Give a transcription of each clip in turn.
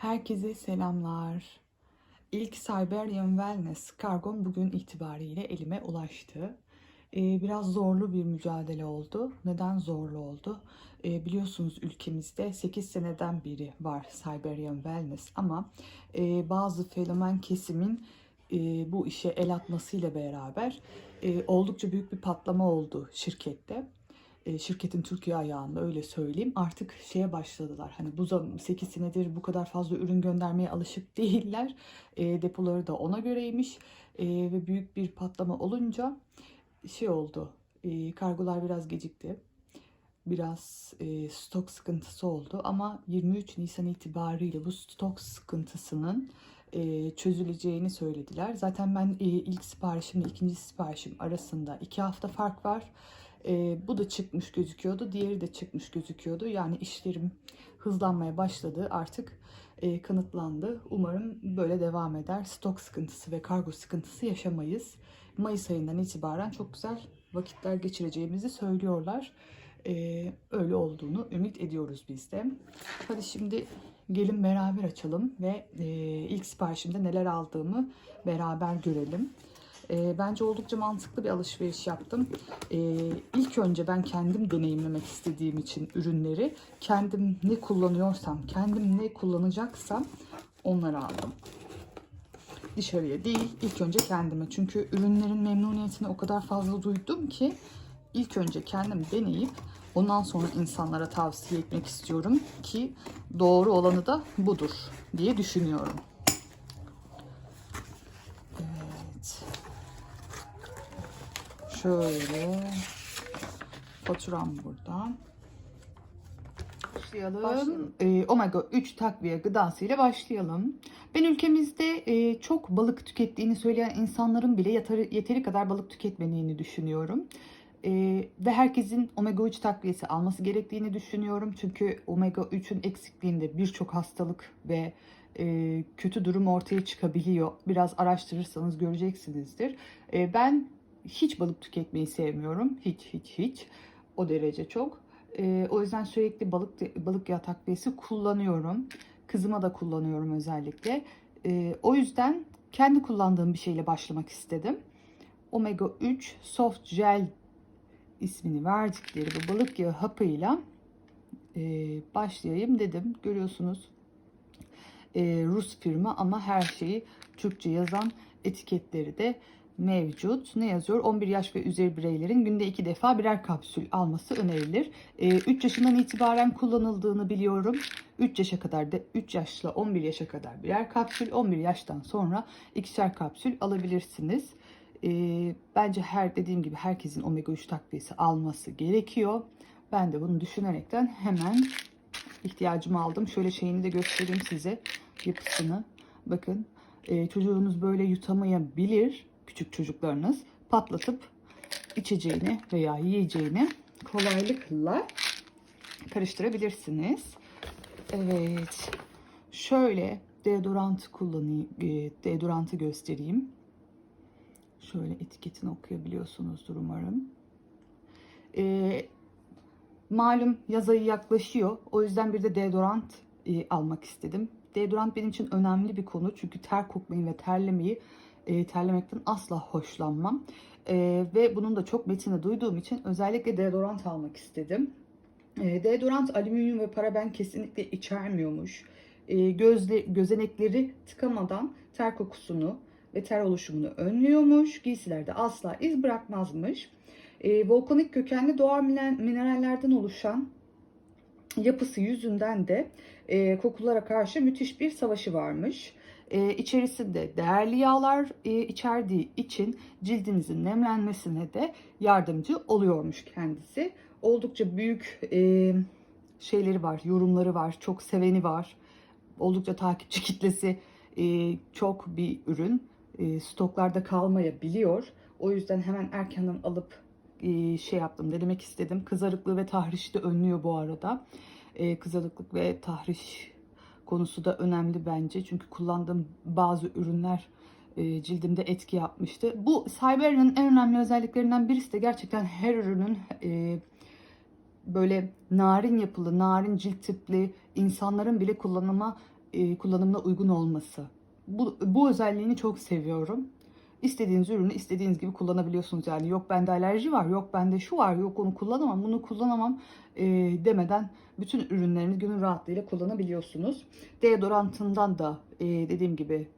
Herkese selamlar. İlk Siberian Wellness kargom bugün itibariyle elime ulaştı. Ee, biraz zorlu bir mücadele oldu. Neden zorlu oldu? Ee, biliyorsunuz ülkemizde 8 seneden beri var Siberian Wellness ama e, bazı fenomen kesimin e, bu işe el atmasıyla beraber e, oldukça büyük bir patlama oldu şirkette şirketin Türkiye ayağında öyle söyleyeyim. Artık şeye başladılar. Hani bu 8 senedir bu kadar fazla ürün göndermeye alışık değiller. E, depoları da ona göreymiş. E, ve büyük bir patlama olunca şey oldu. E, kargolar biraz gecikti. Biraz e, stok sıkıntısı oldu ama 23 Nisan itibariyle bu stok sıkıntısının e, çözüleceğini söylediler. Zaten ben e, ilk siparişimle ikinci siparişim arasında iki hafta fark var. E, bu da çıkmış gözüküyordu. Diğeri de çıkmış gözüküyordu. Yani işlerim hızlanmaya başladı. Artık e, kanıtlandı. Umarım böyle devam eder. Stok sıkıntısı ve kargo sıkıntısı yaşamayız. Mayıs ayından itibaren çok güzel vakitler geçireceğimizi söylüyorlar. E, öyle olduğunu ümit ediyoruz biz de. Hadi şimdi gelin beraber açalım ve e, ilk siparişimde neler aldığımı beraber görelim. E, bence oldukça mantıklı bir alışveriş yaptım. E, ilk önce ben kendim deneyimlemek istediğim için ürünleri kendim ne kullanıyorsam, kendim ne kullanacaksam onları aldım. Dışarıya değil, ilk önce kendime. Çünkü ürünlerin memnuniyetini o kadar fazla duydum ki ilk önce kendim deneyip ondan sonra insanlara tavsiye etmek istiyorum ki doğru olanı da budur diye düşünüyorum. Evet. Şöyle faturam burada. Başlayalım. Başlayalım. Ee, Omega 3 takviye gıdası ile başlayalım. Ben ülkemizde e, çok balık tükettiğini söyleyen insanların bile yeteri, yeteri kadar balık tüketmediğini düşünüyorum. E, ve herkesin omega 3 takviyesi alması gerektiğini düşünüyorum. Çünkü omega 3'ün eksikliğinde birçok hastalık ve e, kötü durum ortaya çıkabiliyor. Biraz araştırırsanız göreceksinizdir. E, ben hiç balık tüketmeyi sevmiyorum. Hiç hiç hiç. O derece çok. E, o yüzden sürekli balık balık yağı takviyesi kullanıyorum. Kızıma da kullanıyorum özellikle. E, o yüzden kendi kullandığım bir şeyle başlamak istedim. Omega 3 Soft Gel ismini verdikleri bu balık yağı hapıyla e, başlayayım dedim. Görüyorsunuz e, Rus firma ama her şeyi Türkçe yazan etiketleri de mevcut. Ne yazıyor? 11 yaş ve üzeri bireylerin günde 2 defa birer kapsül alması önerilir. E, 3 yaşından itibaren kullanıldığını biliyorum. 3 yaşa kadar da 3 yaşla 11 yaşa kadar birer kapsül, 11 yaştan sonra ikişer kapsül alabilirsiniz. E, bence her dediğim gibi herkesin omega 3 takviyesi alması gerekiyor. Ben de bunu düşünerekten hemen ihtiyacımı aldım. Şöyle şeyini de göstereyim size yapısını. Bakın e, çocuğunuz böyle yutamayabilir küçük çocuklarınız patlatıp içeceğini veya yiyeceğini kolaylıkla karıştırabilirsiniz. Evet. Şöyle deodorant kullanayım, e, deodorantı göstereyim. Şöyle etiketini okuyabiliyorsunuzdur umarım. E, malum yaz ayı yaklaşıyor. O yüzden bir de deodorant e, almak istedim. Deodorant benim için önemli bir konu. Çünkü ter kokmayı ve terlemeyi e, terlemekten asla hoşlanmam. E, ve bunun da çok metini duyduğum için özellikle deodorant almak istedim. E, deodorant alüminyum ve paraben kesinlikle içermiyormuş. E, gözle, gözenekleri tıkamadan ter kokusunu ve ter oluşumunu önlüyormuş. Giysilerde asla iz bırakmazmış. E, volkanik kökenli doğal miner- minerallerden oluşan yapısı yüzünden de e, kokulara karşı müthiş bir savaşı varmış. E, içerisinde değerli yağlar e, içerdiği için cildinizin nemlenmesine de yardımcı oluyormuş kendisi. Oldukça büyük e, şeyleri var, yorumları var, çok seveni var. Oldukça takipçi kitlesi e, çok bir ürün. E, stoklarda kalmayabiliyor. O yüzden hemen erkenden alıp e, şey yaptım, denemek istedim. Kızarıklığı ve tahrişi de önlüyor bu arada. E, kızarıklık ve tahriş konusu da önemli bence. Çünkü kullandığım bazı ürünler e, cildimde etki yapmıştı. Bu Cyber'ın en önemli özelliklerinden birisi de gerçekten her ürünün e, böyle narin yapılı, narin cilt tipli insanların bile kullanıma e, kullanımına uygun olması. Bu, bu özelliğini çok seviyorum. İstediğiniz ürünü istediğiniz gibi kullanabiliyorsunuz yani. Yok bende alerji var, yok bende şu var, yok onu kullanamam, bunu kullanamam e, demeden bütün ürünlerini gönül rahatlığıyla kullanabiliyorsunuz. Deodorantından da e, dediğim gibi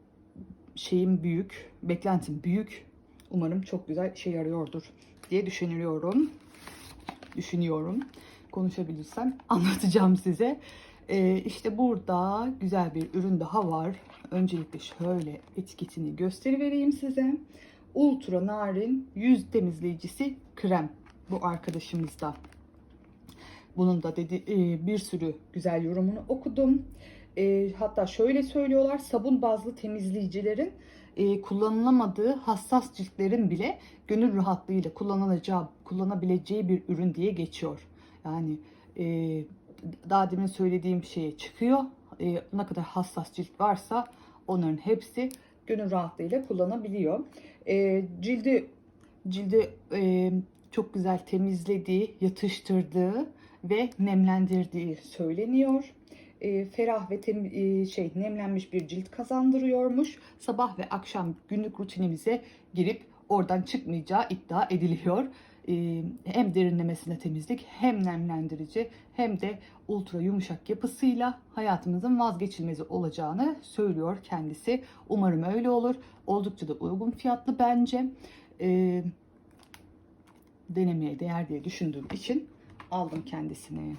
şeyim büyük, beklentim büyük. Umarım çok güzel işe yarıyordur diye düşünüyorum. Düşünüyorum. Konuşabilirsem anlatacağım size. Ee, işte burada güzel bir ürün daha var. Öncelikle şöyle etiketini gösterivereyim size. Ultra narin yüz temizleyicisi krem. Bu arkadaşımızda. Bunun da dedi e, bir sürü güzel yorumunu okudum. E, hatta şöyle söylüyorlar sabun bazlı temizleyicilerin e, kullanılamadığı hassas ciltlerin bile gönül rahatlığıyla kullanılacağı, kullanabileceği bir ürün diye geçiyor. Yani daha demin söylediğim şeye çıkıyor. E, ne kadar hassas cilt varsa onların hepsi gönül rahatlığıyla kullanabiliyor. E, cildi cildi e, çok güzel temizlediği, yatıştırdığı ve nemlendirdiği söyleniyor. E, ferah ve tem, e, şey nemlenmiş bir cilt kazandırıyormuş. Sabah ve akşam günlük rutinimize girip oradan çıkmayacağı iddia ediliyor. E, hem derinlemesine temizlik hem nemlendirici hem de ultra yumuşak yapısıyla hayatımızın vazgeçilmezi olacağını söylüyor kendisi. Umarım öyle olur. Oldukça da uygun fiyatlı bence. E, denemeye değer diye düşündüğüm için aldım kendisini.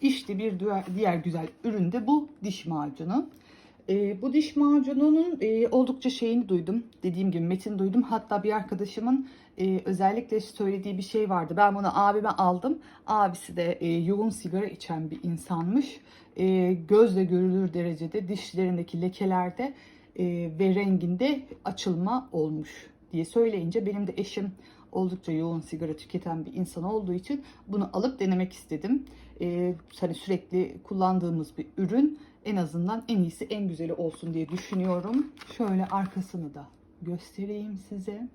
İşte bir diğer, güzel ürün de bu diş macunu. Ee, bu diş macununun e, oldukça şeyini duydum. Dediğim gibi metin duydum. Hatta bir arkadaşımın e, özellikle söylediği bir şey vardı. Ben bunu abime aldım. Abisi de e, yoğun sigara içen bir insanmış. E, gözle görülür derecede dişlerindeki lekelerde e, ve renginde açılma olmuş diye söyleyince benim de eşim oldukça yoğun sigara tüketen bir insan olduğu için bunu alıp denemek istedim. Ee, hani sürekli kullandığımız bir ürün en azından en iyisi en güzeli olsun diye düşünüyorum. Şöyle arkasını da göstereyim size.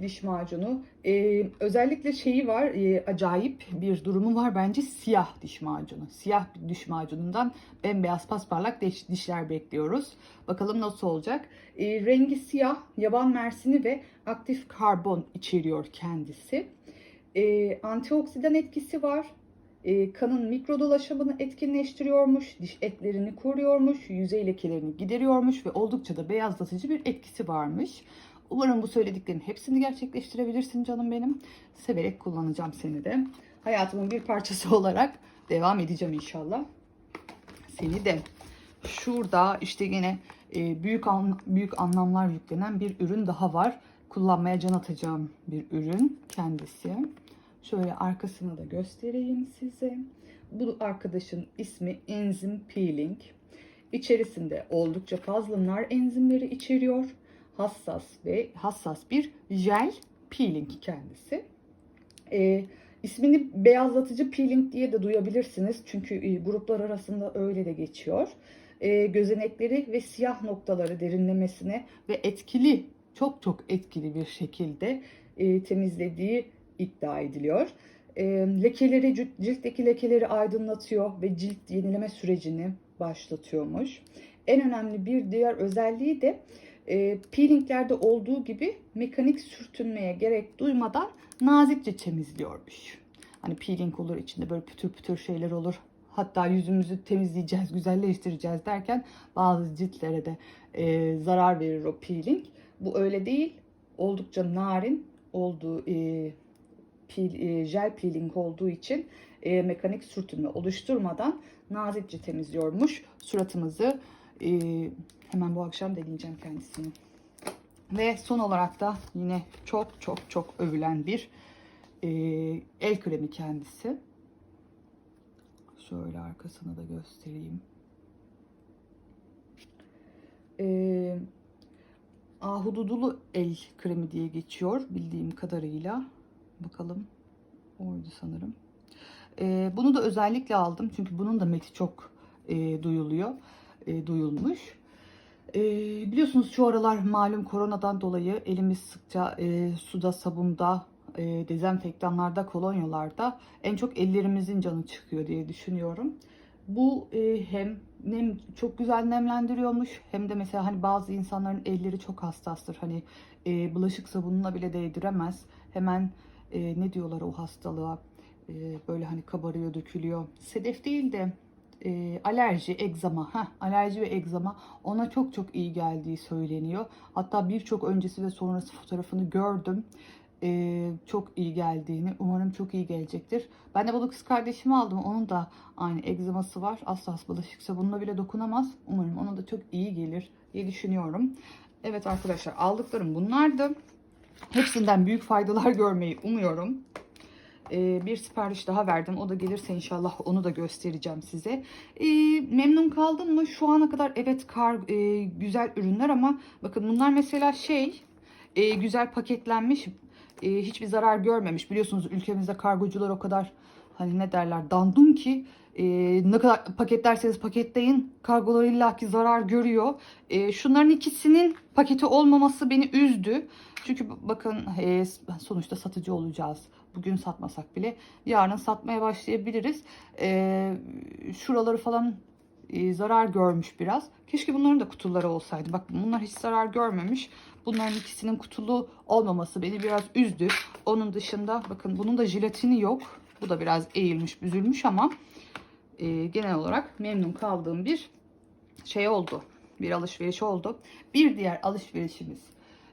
Diş macunu. Ee, özellikle şeyi var, e, acayip bir durumu var bence siyah diş macunu. Siyah diş macunundan bembeyaz pasparlak diş, dişler bekliyoruz. Bakalım nasıl olacak. Ee, rengi siyah, yaban mersini ve aktif karbon içeriyor kendisi. Ee, antioksidan etkisi var. Ee, kanın mikrodolaşımını etkinleştiriyormuş, diş etlerini koruyormuş, yüzey lekelerini gideriyormuş ve oldukça da beyazlatıcı bir etkisi varmış. Umarım bu söylediklerin hepsini gerçekleştirebilirsin canım benim. Severek kullanacağım seni de. Hayatımın bir parçası olarak devam edeceğim inşallah. Seni de. Şurada işte yine e, büyük an, büyük anlamlar yüklenen bir ürün daha var. Kullanmaya can atacağım bir ürün kendisi. Şöyle arkasını da göstereyim size. Bu arkadaşın ismi Enzim Peeling. İçerisinde oldukça fazla nar enzimleri içeriyor. Hassas ve hassas bir jel peeling kendisi. Ee, ismini beyazlatıcı peeling diye de duyabilirsiniz. Çünkü e, gruplar arasında öyle de geçiyor. Ee, gözenekleri ve siyah noktaları derinlemesine ve etkili, çok çok etkili bir şekilde e, temizlediği iddia ediliyor. E, lekeleri, cilt- ciltteki lekeleri aydınlatıyor ve cilt yenileme sürecini başlatıyormuş. En önemli bir diğer özelliği de e, peelinglerde olduğu gibi mekanik sürtünmeye gerek duymadan nazikçe temizliyormuş. Hani peeling olur içinde böyle pütür pütür şeyler olur. Hatta yüzümüzü temizleyeceğiz, güzelleştireceğiz derken bazı ciltlere de e, zarar verir o peeling. Bu öyle değil. Oldukça narin olduğu e, peel, e, jel peeling olduğu için e, mekanik sürtünme oluşturmadan nazikçe temizliyormuş suratımızı. E, hemen bu akşam deneyeceğim kendisini. Ve son olarak da yine çok çok çok övülen bir e, el kremi kendisi. Şöyle arkasını da göstereyim. E, ahududulu el kremi diye geçiyor bildiğim kadarıyla. Bakalım. Oydu sanırım. E, bunu da özellikle aldım. Çünkü bunun da meti çok e, duyuluyor. E, duyulmuş. E, biliyorsunuz şu aralar malum koronadan dolayı elimiz sıkça e, suda, sabunda, e, dezenfektanlarda, kolonyalarda en çok ellerimizin canı çıkıyor diye düşünüyorum. Bu e, hem nem çok güzel nemlendiriyormuş hem de mesela hani bazı insanların elleri çok hassastır. Hani e, bulaşık sabununa bile değdiremez. Hemen e, ne diyorlar o hastalığa? E, böyle hani kabarıyor, dökülüyor. Sedef değil de e, alerji, egzama, heh, alerji ve egzama ona çok çok iyi geldiği söyleniyor. Hatta birçok öncesi ve sonrası fotoğrafını gördüm. E, çok iyi geldiğini, umarım çok iyi gelecektir. Ben de bunu kız kardeşime aldım. Onun da aynı egzaması var. Asla bulaşık sabununa bile dokunamaz. Umarım ona da çok iyi gelir diye düşünüyorum. Evet arkadaşlar aldıklarım bunlardı. Hepsinden büyük faydalar görmeyi umuyorum. Ee, bir sipariş daha verdim. O da gelirse inşallah onu da göstereceğim size. Ee, memnun kaldım mı? Şu ana kadar evet kar e, güzel ürünler ama bakın bunlar mesela şey e, güzel paketlenmiş. E, hiçbir zarar görmemiş. Biliyorsunuz ülkemizde kargocular o kadar hani ne derler dandun ki e, ne kadar paketlerseniz paketleyin kargolar illaki zarar görüyor. E, şunların ikisinin paketi olmaması beni üzdü. Çünkü bakın e, sonuçta satıcı olacağız. Bugün satmasak bile yarın satmaya başlayabiliriz. E, şuraları falan e, zarar görmüş biraz. Keşke bunların da kutuları olsaydı. Bak bunlar hiç zarar görmemiş. Bunların ikisinin kutulu olmaması beni biraz üzdü. Onun dışında bakın bunun da jilatini yok. Bu da biraz eğilmiş, büzülmüş ama genel olarak memnun kaldığım bir şey oldu. Bir alışveriş oldu. Bir diğer alışverişimiz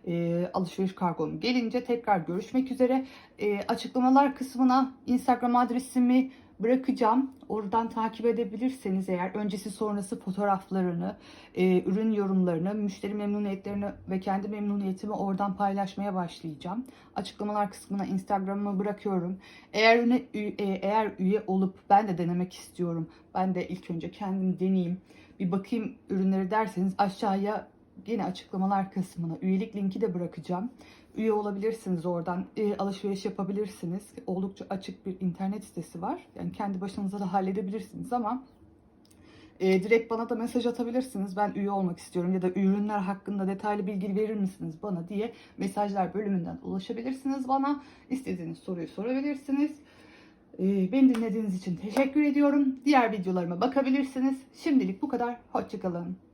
e, alışveriş kargom gelince tekrar görüşmek üzere. E, açıklamalar kısmına Instagram adresimi bırakacağım. Oradan takip edebilirseniz eğer öncesi sonrası fotoğraflarını, e, ürün yorumlarını, müşteri memnuniyetlerini ve kendi memnuniyetimi oradan paylaşmaya başlayacağım. Açıklamalar kısmına Instagram'ımı bırakıyorum. Eğer üye, eğer üye olup ben de denemek istiyorum. Ben de ilk önce kendim deneyeyim. Bir bakayım ürünleri derseniz aşağıya yine açıklamalar kısmına üyelik linki de bırakacağım. Üye olabilirsiniz oradan e, alışveriş yapabilirsiniz. Oldukça açık bir internet sitesi var. Yani kendi başınıza da halledebilirsiniz ama e, direkt bana da mesaj atabilirsiniz. Ben üye olmak istiyorum ya da ürünler hakkında detaylı bilgi verir misiniz bana diye mesajlar bölümünden ulaşabilirsiniz bana. İstediğiniz soruyu sorabilirsiniz. E, beni dinlediğiniz için teşekkür ediyorum. Diğer videolarıma bakabilirsiniz. Şimdilik bu kadar. Hoşçakalın.